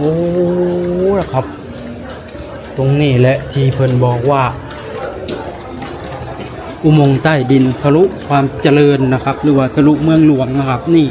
อ้นะครับ ตรงนี้แหละที่เพิ่นบอกว่า อุโมงค์ใต้ดินทะลุความเจริญนะครับ หรือว่าทะลุเมืองหลวงนะครับนี่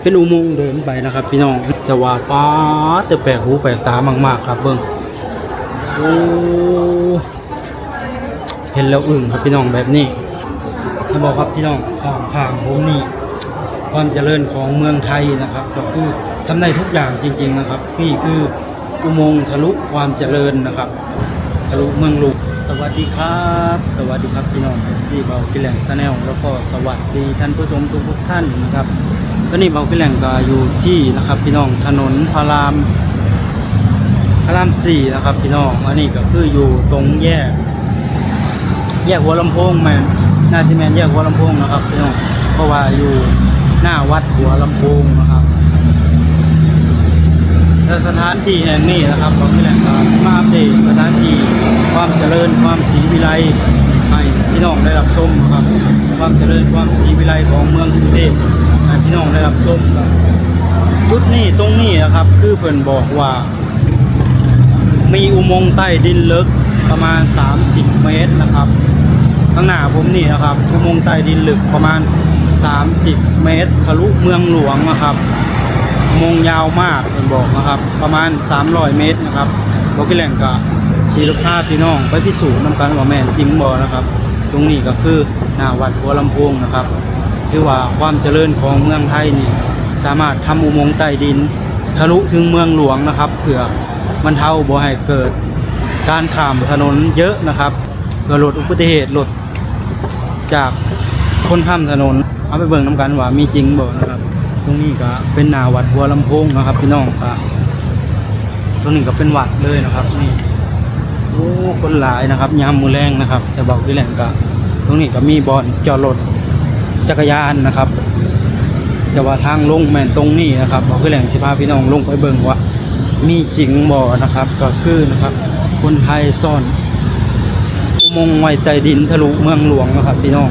เป็นอุโมงค์เดินไปนะครับ พี่น้องแต่ว่าป้าดแต่แปลกหูแปลกตามากๆครับเบิ่งโอ้เห็นแล้วอึ้งครับพี่น้องแบบนี้จะบอกครับพี่น้องข้างข้างผมนี่ ความเจริญของเมืองไทยนะครับก็คือทำได้ทุกอย่างจริง ๆนะครับ นี่คืออุโมงค์ทะลุความเจริญนะครับ ทะลุเมืองลุกสวัสดีครับ สวัสดีครับพี่น้องเอฟซีเบากิแหลงแนลแล้วก็สวัสดีท่านผู้ชมทุกๆท่านนะครับตอนนี้เบากิแหลงก็อยู่ที่นะครับพี่น้องถนนพระรามพระรามสี่นะครับพี่น้องอันนี้ก็คืออยู่ตรงแยก แยกหัวลำโพงแมนน่าจะแมนแยกหัวลำโพงนะครับพี่น้องเพราะว่าอยู่ หน้าวัดหัวลำโพงนะครับและสถานที่แห่งนี้นะครับเราที่แหล่งการมาอัปเดตสถานที่ความเจริญความศรีวิไลให้พี่น้องได้รับชมนะครับ ความเจริญความศรีวิไลของเมืองกรุงเทพให้พี่น้องได้รับชมครับจุดนี้ตรงนี้นะครับ คือเพิ่นบอกว่า มีอุโมงค์ใต้ดินลึกประมาณ 30 เมตรนะครับ ข้างหน้าผมนี่นะครับอุโมงค์ใต้ดินลึกประมาณ 30 เมตร ทะลุเมืองหลวงนะครับ มงยาวมากผมบอกนะครับ ประมาณ 300 เมตรนะครับบอกพี่แหล่งกะชีรภาพพี่น้องไปพิสูจน์นำกันว่าแม่นจริงบ่นะครับ ตรงนี้ก็คือหน้าวัดหัวลำโพงนะครับคือว่าความเจริญของเมืองไทยนี่สามารถทำอุโมงค์ใต้ดิน ทะลุถึงเมืองหลวงนะครับเพื่อบรรเทาบ่ให้เกิดการข้ามถนนเยอะนะครับเพื่อลดอุบัติเหตุลดจากคนข้ามถนน เอาไปเบิ่งน้ำกันว่ามีจริงบ่นะครับ ตรงนี้ก็เป็นนาวัดหัวลำโพงนะครับ พี่น้องก็ตรงนี้ก็เป็นวัดเลยนะครับ นี่โอ้คนหลายนะครับยามมือแรงนะครับ จะบอกที่แหล่งก็ตรงนี้ก็มีบอลจอดรถจักรยานนะครับแต่ว่าทางลงแม่นตรงนี้นะครับบอกคือแหล่งสิพาพี่น้องลงไปเบิ่งว่ามีจริงบ่นะครับ ก็คือนะครับ คนไทยซ่อนอุโมงค์ไว้ใต้ดินทะลุเมืองหลวงนะครับ พี่น้อง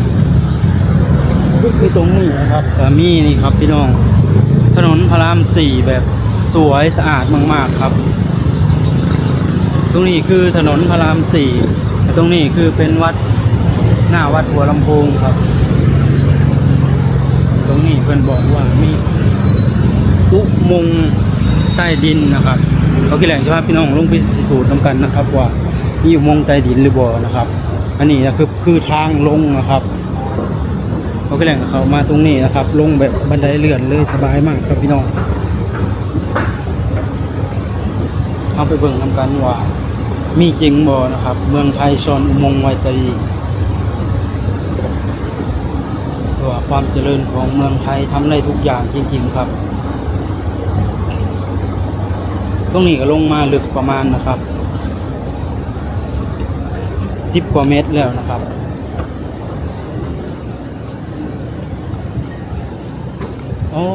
คือตรงนี้นะครับก็มีนี่ครับพี่น้อง ถนนพระรามสี่แบบสวยสะอาดมากๆครับ ตรงนี้คือถนนพระรามสี่ตรงนี้คือเป็นวัดหน้าวัดหัวลำโพงครับ ตรงนี้เพื่อนบอกว่ามีอุโมงค์ใต้ดินนะครับเขาคิดแหล่งใช่ไหมพี่น้องลงไปพิสูจน์นำกันนะครับ ว่ามีอุโมงค์ใต้ดินหรือบ่นะครับ อันนี้นะคือคือทางลงนะครับ เขาคิดแหล่งเขามาตรงนี้นะครับ ลงแบบบันไดเลื่อนเลยสบายมากครับพี่น้องเอาไปเบิ่งนำกันว่า มีจริงบ่นะครับ เมืองไทยซอนอุโมงค์ไวต้ดินว่าความเจริญของเมืองไทยทำได้ทุกอย่างจริงๆครับ ตรงนี้ก็ลงมาลึกประมาณนะครับสิบกว่าเมตรแล้วนะครับ อ๋อ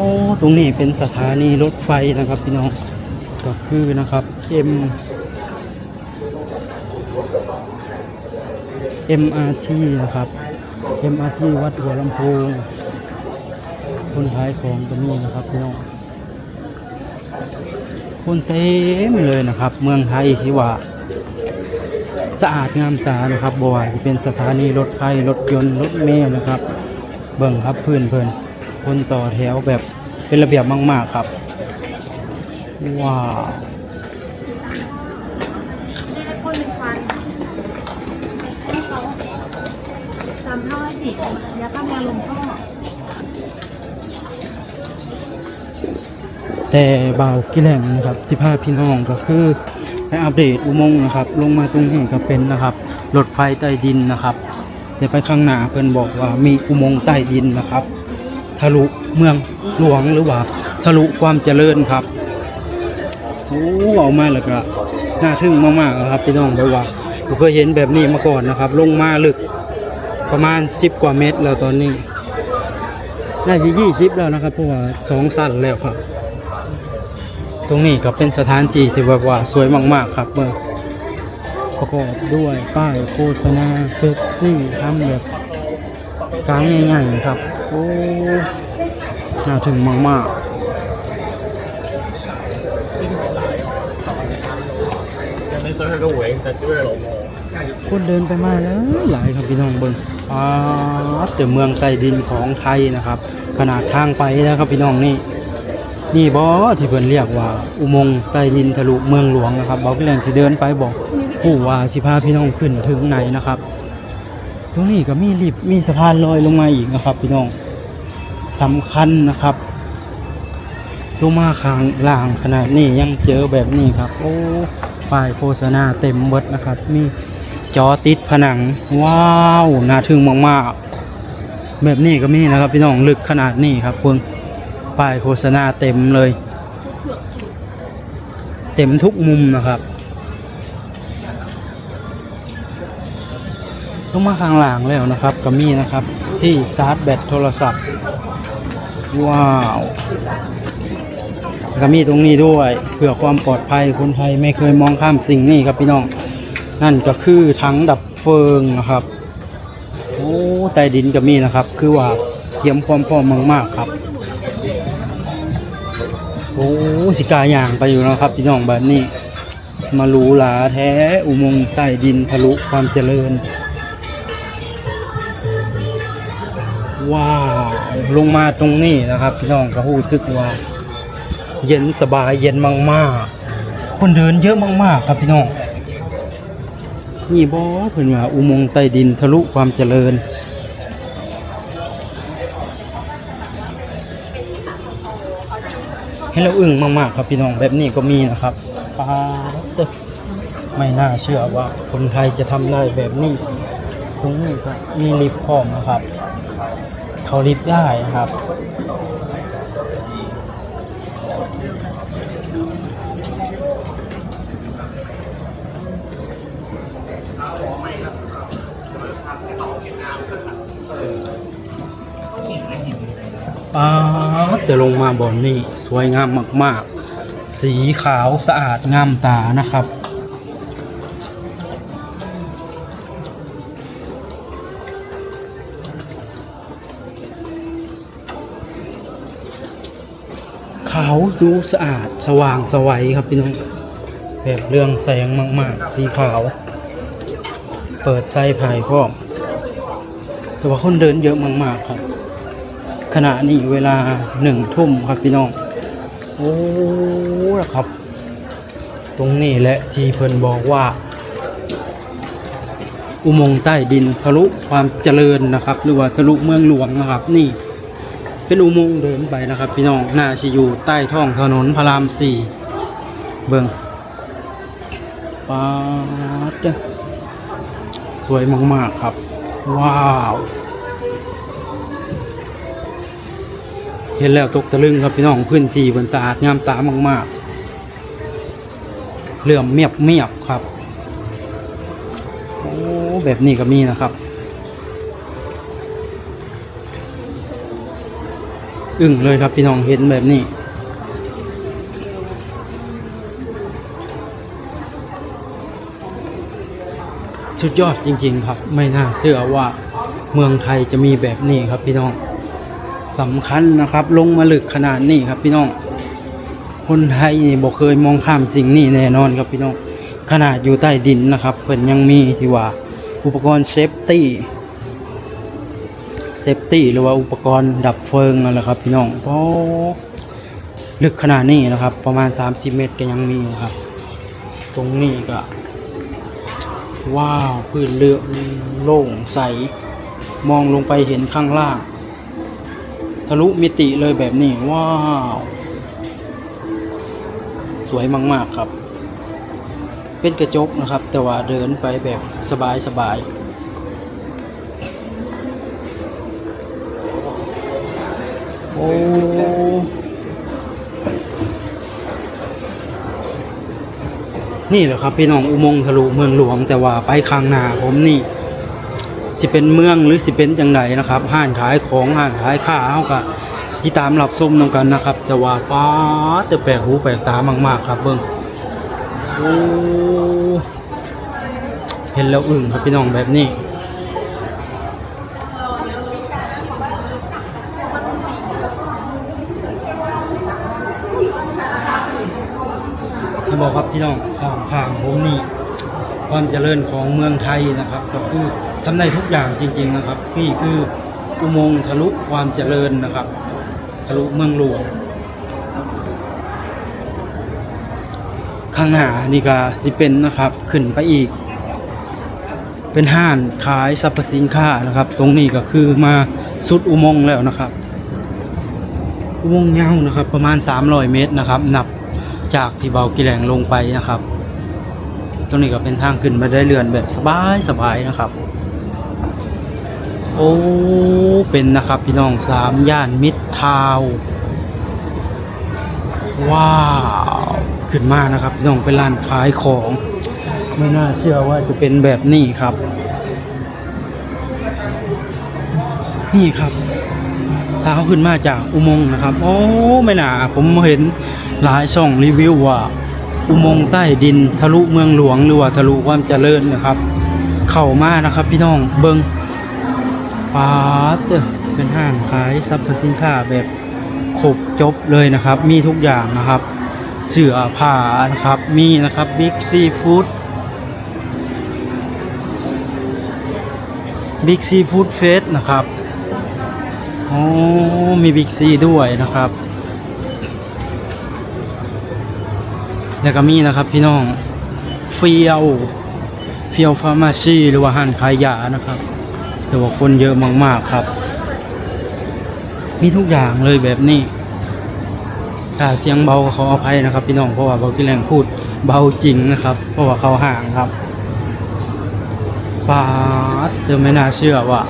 ตรงนี้เป็นสถานีรถไฟนะครับพี่น้องก็คือนะครับ M MRT นะครับ MRT วัดหัวลำโพงคนขายของก็มีนะครับพี่น้องคนเต็มเลยนะครับ เมืองไทยที่ว่า สะอาดงามตานะครับบว่าจะเป็นสถานีรถไฟรถยนต์รถเมล์นะครับ เบิ่งครับพื้นเพิ่อน คนต่อแถวแบบเป็นระเบียบมาก ๆ ครับ ว้าวคนหนึ่งพันให้เขาจำเท่าให้สิยาฆ่าแมวลงท่อแต่เบากี่แล่งนะครับสิพาพี่น้องก็คือให้อัปเดตอุโมงค์นะครับ ลงมาตรงนี้ก็เป็นนะครับรถไฟใต้ดินนะครับ แต่ไปข้างหน้าเพิ่นบอกว่ามีอุโมงค์ใต้ดินนะครับ ทะลุเมืองหลวงหรือว่า ทะลุความเจริญครับโอ้ออกมาแล้วก็น่าทึ่งมากๆครับพี่น้องไปว่าผมเคยเห็นแบบนี้มาก่อนนะครับ ลงมาลึกประมาณ 10 กว่าเมตรแล้วตอนนี้ น่าจะยี่สิบแล้วนะครับเพราะว่าสองสั้นแล้วครับ ตรงนี้ก็เป็นสถานที่ที่แบบว่าสวยมากๆครับเมื่อประกอบด้วยป้ายโฆษณาเป๊ปซี่ทำแบบกลางใหญ่ๆครับ โอ้น่าถึงมากมากคนเดินไปมาแล้วหลายครับพี่น้องเบิ้งอ่าเดี๋ยวเมืองใต้ดินของไทยนะครับ ขนาดทางไปนะครับพี่น้องนี่นี่บอที่เพื่อนเรียกว่า อุโมงใต้ดินทะลุเมืองหลวงนะครับบอกเพื่อลนสิเดินไปบอกผู้ว่าสิพาพี่น้องขึ้นถึงไหนนะครับ ตรงนี้ก็มีลิฟต์มีสะพานลอยลงมาอีกนะครับ พี่น้องสำคัญนะครับลงมาข้างล่างขนาดนี้ยังเจอแบบนี้ครับ โอ้ป้ายโฆษณาเต็มเบิดนะครับ มีจอติดผนัง ว้าวน่าทึ่งมากๆ แบบนี้ก็มีนะครับ พี่น้องลึกขนาดนี้ครับเพิ่งป้ายโฆษณาเต็มเลย เต็มทุกมุมนะครับ ลงมาข้างล่างแล้วนะครับก็มีนะครับ ที่ชาร์จแบตโทรศัพท์ ว้าวก็มีตรงนี้ด้วยเพื่อความปลอดภัยคนไทยไม่เคยมองข้ามสิ่งนี้ครับพี่น้อง นั่นก็คือถังดับเพลิงนะครับโอ้ใต้ดินก็มีนะครับ คือว่าเตรียมความพร้อมมากๆครับโอ้สิกาอย่างไปอยู่แล้วครับพี่น้องแบบนี้ มารูหราแท้อุโมงค์ใต้ดินทะลุความเจริญ ว้าวลงมาตรงนี้นะครับ พี่น้องก็รู้สึกว่า เย็นสบายเย็นมากๆ คนเดินเยอะมากๆ ครับพี่น้องนี่บอเพิ่นว่าอุโมงค์ใต้ดินทะลุความเจริญให้เราอึ้งมากๆครับพี่น้องแบบนี้ก็มีนะครับปาตึกไม่น่าเชื่อว่าคนไทยจะทำได้แบบนี้ ตรงนี้ก็มีลิฟต์พร้อมนะครับ เขาลิฟต์ได้ครับป้าแต่ลงมาบ่อนนี่สวยงามมาก ๆ สีขาวสะอาดงามตานะครับาวดูสะอาดสว่างสวัยครับพี่น้องแบบเรื่องแสงมากๆ สีขาว เปิดไส้ภายพร้อมแต่ว่าคนเดินเยอะมากๆครับ ขณะนี้เวลาหนึ่งทุ่มครับพี่น้อง โอ้ครับ ตรงนี้แหละที่เพิ่นบอกว่า อุโมงค์ใต้ดินทะลุความเจริญนะครับ หรือว่าทะลุเมืองหลวงนะครับนี่ เป็นอุโมงค์เดินไปนะครับ พี่น้องน่าชิอยู่ใต้ท้องถนนพระรามสี่เบิ่งปาดเด้อสวยมากๆครับ ว้าว เห็นแล้วตกตะลึงครับพี่น้องพื้นที่บนสะอาดงามตามากๆเหลื่อมเมียบเมียบครับโอ้แบบนี้ก็มีนะครับ อึ้งเลยครับพี่น้องเห็นแบบนี้ สุดยอดจริง ๆ ครับ ไม่น่าเชื่อว่าเมืองไทยจะมีแบบนี้ครับพี่น้องสำคัญนะครับ ลงมาลึกขนาดนี้ครับพี่น้อง คนไทยนี่บอกเคยมองข้ามสิ่งนี้แน่นอนครับพี่น้อง ขนาดอยู่ใต้ดินนะครับเพิ่นยังมีที่ว่าอุปกรณ์เซฟตี้ เซฟตี้หรือว่าอุปกรณ์ดับเพลิงนั่นแหละครับพี่น้องเพราะลึกขนาดนี้นะครับ ประมาณ 30 เมตรก็ยังมีนะครับ ตรงนี้ก็ ว้าวพื้นเรือโล่งใส มองลงไปเห็นข้างล่าง ทะลุมิติเลยแบบนี้ ว้าว สวยมาก ๆ ครับ เป็นกระจกนะครับ แต่ว่าเดินไปแบบสบายส อ้นี่แหละครับพี่น้องอุโมงค์ทะลุเมืองหลวง แต่ว่าไปข้างหน้าผมนี่ สิเป็นเมืองหรือสิเป็นจังไดนะครับห้านขายของห้านขายข้าวเฮาก็ที่ตามรับส้มนำกันนะครับ แต่ว่าป้าดแต่แปลกหูแปลกตามาก ๆ ครับเบิ่งโอ้เห็นแล้วอึ้งครับพี่น้องแบบนี้ บอกครับพี่น้องข้างข้างผมนี่ความเจริญของเมืองไทยนะครับก็คือทำได้ทุกอย่างจริง ๆนะครับนี่คืออุโมงค์ทะลุความเจริญนะครับ ทะลุเมืองหลวงข้างหน้านี่ก็สิเป็นนะครับขึ้นไปอีก เป็นห้านขายสรรพสินค้านะครับ ตรงนี้ก็คือมาสุดอุโมงค์แล้วนะครับ อุโมงค์ยาวนะครับ ประมาณ 300 เมตรนะครับ นับ จากที่เบากิแหลงลงไปนะครับ ตรงนี้ก็เป็นทางขึ้นมาได้เรือนแบบสบายสบายนะครับ โอ้ เป็นนะครับพี่น้องสามย่านมิตรทาวว้าวขึ้นมานะครับพี่น้องเป็นร้านขายของ ไม่น่าเชื่อว่าจะเป็นแบบนี้ครับ นี่ครับถ้าเขาขึ้นมาจากอุโมงค์นะครับ โอ้ ไม่น่าผมเห็น หลายช่องรีวิวว่า อุโมงค์ใต้ดินทะลุเมืองหลวงหรือว่าทะลุความเจริญนะครับ เข้ามานะครับพี่น้องเบิงปาสเด้อเป็นห้างขายทรัพย์สินค้าแบบครบจบเลยนะครับ มีทุกอย่างนะครับ เสื้อผ้านะครับ มีนะครับบิ๊กซีฟู้ดบิ๊กซีฟู้ดเฟสนะครับ โอ้ มีบิ๊กซีด้วยนะครับ แล้วก็มีนะครับพี่น้องเฟียวเฟียวฟาร์มาซีหรือว่าห้านขายยานะครับแต่ว่าคนเยอะมากๆครับ มีทุกอย่างเลยแบบนี้ถ้าเสียงเบาก็ขออภัยนะครับ พี่น้องเพราะว่าเบากิแรงพูดเบาจริงนะครับ เพราะว่าเขาห่างครับฟาเดี๋ยวไม่น่าเชื่อว่า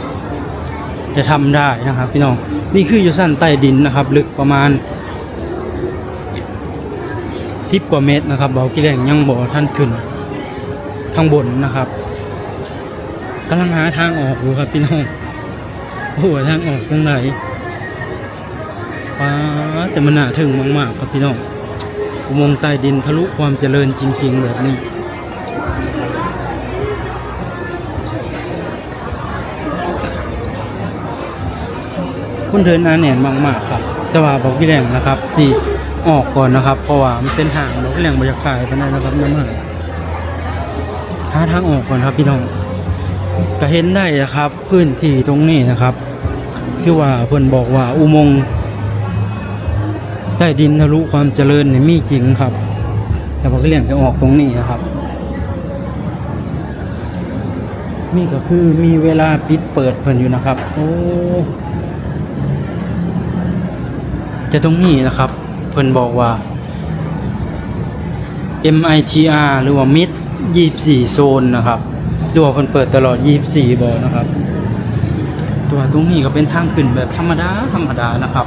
จะทำได้นะครับ พี่น้องนี่คืออยู่สั้นใต้ดินนะครับ ลึกประมาณ สิบกว่าเมตรนะครับเบากิแรงยังบ่ท่านขึ้นข้างบนนะครับกำลังหาทางออกอยู่ครับพี่น้องโอ้ทางออกตรงไหนป้าแต่มันหนาถึงมากๆครับพี่น้องอุโมงค์ใต้ดินทะลุความเจริญจริง ๆ แบบนี้คนเดินหนาแน่นมากๆครับ แต่ว่าบอกพี่แรงนะครับสิ ออกก่อนนะครับ เพราะว่ามันเป็นทางบอกพี่แรงบรรยากาศไปได้นะครับน้ำมันหาทางออกก่อนครับพี่น้องก็เห็นได้นะครับ พื้นที่ตรงนี้นะครับ ที่ว่าเพิ่อนบอกว่าอุโมงค์ใต้ดินทะลุความเจริญเนี่ยมีจริงครับ แต่บอกพี่แรงไปออกตรงนี้นะครับ นี่ก็คือมีเวลาปิดเปิดเพิ่นอยู่นะครับ โอ้แต่ตรงนี้นะครับ เพิ่นบอกว่า MITR หรือว่า MIT 24 โซนนะครับหรือว่าเพิ่นเปิดตลอด 24บ่นะครับ ตัวตรงนี้ก็เป็นทางขึ้นแบบธรรมดาธรรมดานะครับ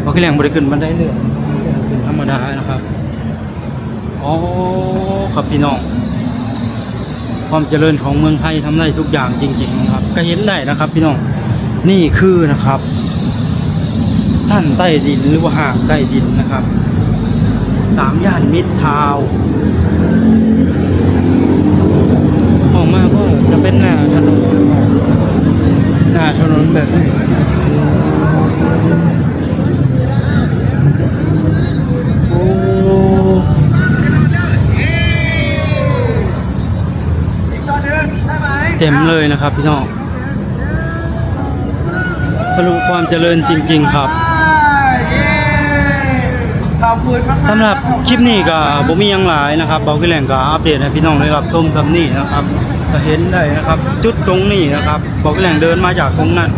เพราะแรงบริขึ้นบันไดเลื่อนขึ้นธรรมดานะครับอ๋อครับพี่น้องความเจริญของเมืองไทยทำได้ทุกอย่างจริงๆนะครับก็เห็นได้นะครับ พี่น้องนี่คือนะครับ สั้นใต้ดินหรือว่าห่างใต้ดินนะครับสามย่านมิตรทาวออกมาก็จะเป็นหน้าถนนหน้าถนนแบบนี้โอ้เต็มเลยนะครับพี่น้องทะลุความเจริญจริง ๆ ครับ สำหรับคลิปนี้ก็บ่มียังหลายนะครับเบาขึ้แหล่งก็อัปเดตให้พี่น้องได้รับชมสำนี้นะครับก็เห็นได้นะครับ จุดตรงนี้นะครับเบาขึ้แหล่งเดินมาจากตรงนั้น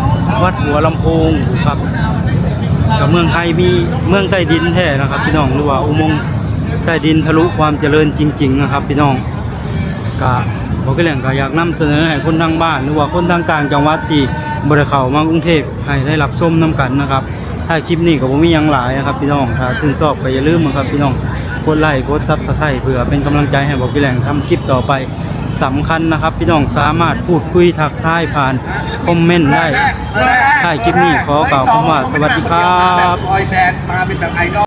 วัดหัวลำโพงครับกับเมืองไทยมีเมืองใต้ดินแท้นะครับ พี่น้องหรือว่าอุโมงค์ใต้ดินทะลุความเจริญจริง ๆ นะครับ พี่น้องก็เบาขึ้นแหล่งก็อยากนำเสนอให้คนทางบ้าน หรือว่าคนทางต่างจังหวัดที่บ่ได้เข้ามากรุงเทพให้ได้รับชมนํกันนะครับ ถ้าคลิปนี้ก็บ่มีหยังหลายนะครับพี่น้อง ถ้าชื่นชอบก็อย่าลืมนะครับพี่น้อง กดไลค์ กดซับสไครต์เพื่อเป็นกำลังใจให้บอกพี่แหลงทำคลิปต่อไปสำคัญนะครับ พี่น้องสามารถพูดคุยทักทายผ่านคอมเมนต์ได้ ถ้าคลิปนี้ขอกล่าวคำว่าสวัสดีครับบอยแบนด์มาเป็นแบบไอดอล